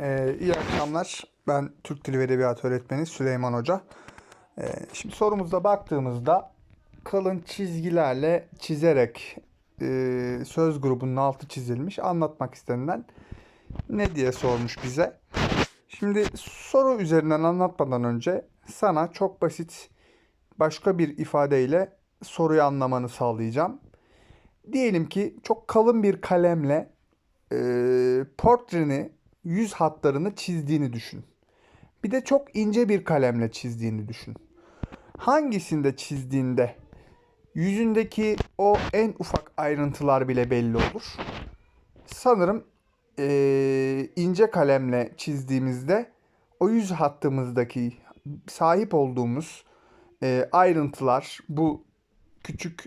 Ee, iyi akşamlar. Ben Türk Dili ve Edebiyatı öğretmeni Süleyman Hoca. Ee, şimdi sorumuzda baktığımızda kalın çizgilerle çizerek e, söz grubunun altı çizilmiş anlatmak istenilen ne diye sormuş bize. Şimdi soru üzerinden anlatmadan önce sana çok basit başka bir ifadeyle soruyu anlamanı sağlayacağım. Diyelim ki çok kalın bir kalemle e, portreni, yüz hatlarını çizdiğini düşün. Bir de çok ince bir kalemle çizdiğini düşün. Hangisinde çizdiğinde yüzündeki o en ufak ayrıntılar bile belli olur? Sanırım e, ince kalemle çizdiğimizde o yüz hattımızdaki sahip olduğumuz e, ayrıntılar bu küçük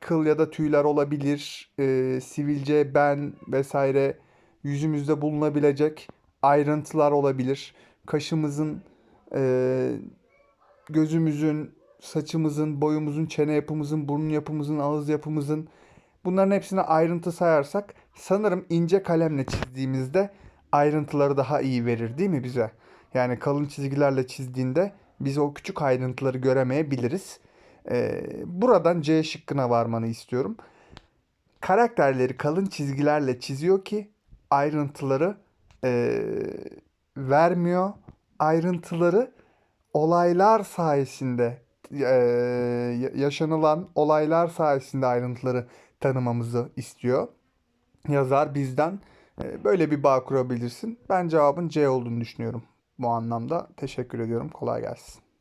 kıl ya da tüyler olabilir, e, sivilce, ben vesaire yüzümüzde bulunabilecek ayrıntılar olabilir. Kaşımızın, e, gözümüzün, saçımızın, boyumuzun, çene yapımızın, burun yapımızın, ağız yapımızın bunların hepsine ayrıntı sayarsak sanırım ince kalemle çizdiğimizde ayrıntıları daha iyi verir değil mi bize? Yani kalın çizgilerle çizdiğinde biz o küçük ayrıntıları göremeyebiliriz. Ee, buradan C şıkkına varmanı istiyorum. Karakterleri kalın çizgilerle çiziyor ki ayrıntıları ee, vermiyor. Ayrıntıları olaylar sayesinde ee, yaşanılan olaylar sayesinde ayrıntıları tanımamızı istiyor. Yazar bizden ee, böyle bir bağ kurabilirsin. Ben cevabın C olduğunu düşünüyorum bu anlamda. Teşekkür ediyorum. Kolay gelsin.